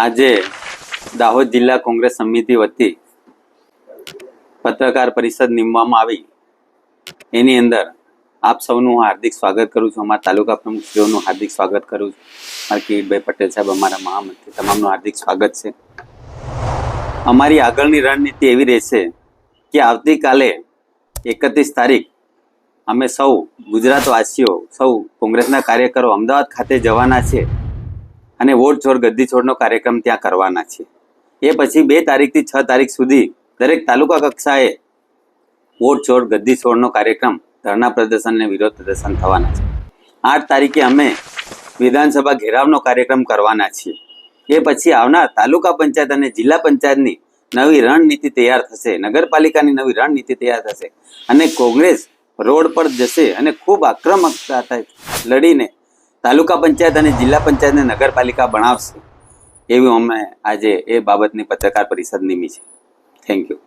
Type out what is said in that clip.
આજે દાહોદ જિલ્લા કોંગ્રેસ સમિતિ વતી પત્રકાર પરિષદ નીમવામાં આવી. એની અંદર આપ સૌનું હાર્દિક સ્વાગત કરું છું. અમારા તાલુકા પ્રમુખશ્રીઓનું હાર્દિક સ્વાગત કરું છું. મારા કિરીટભાઈ પટેલ સાહેબ, અમારા મહામંત્રી, તમામનું હાર્દિક સ્વાગત છે. અમારી આગળની રણનીતિ એવી રહેશે કે આવતીકાલે એકત્રીસ તારીખ અમે સૌ ગુજરાતવાસીઓ, સૌ કોંગ્રેસના કાર્યકરો અમદાવાદ ખાતે જવાના છે. અને વોટ છોડ ગદ્દી છોડનો કાર્યક્રમ ત્યાં કરવાના છે. એ પછી બે તારીખથી છ તારીખ સુધી દરેક તાલુકા કક્ષાએ વોટ છોડ ગદ્દી છોડનો કાર્યક્રમ ધરણા પ્રદર્શન અને વિરોધ પ્રદર્શન થવાના છે. આઠ તારીખે અમે વિધાનસભા ઘેરાવનો કાર્યક્રમ કરવાના છીએ. એ પછી આવનાર તાલુકા પંચાયત અને જિલ્લા પંચાયતની નવી રણનીતિ તૈયાર થશે, નગરપાલિકાની નવી રણનીતિ તૈયાર થશે અને કોંગ્રેસ રોડ પર જશે અને ખૂબ આક્રમકતા લડીને તાલુકા પંચાયત અને જિલ્લા પંચાયતને નગરપાલિકા બનાવશે એવું અમે આજે એ બાબતની પત્રકાર પરિષદ નિમી છે. Thank you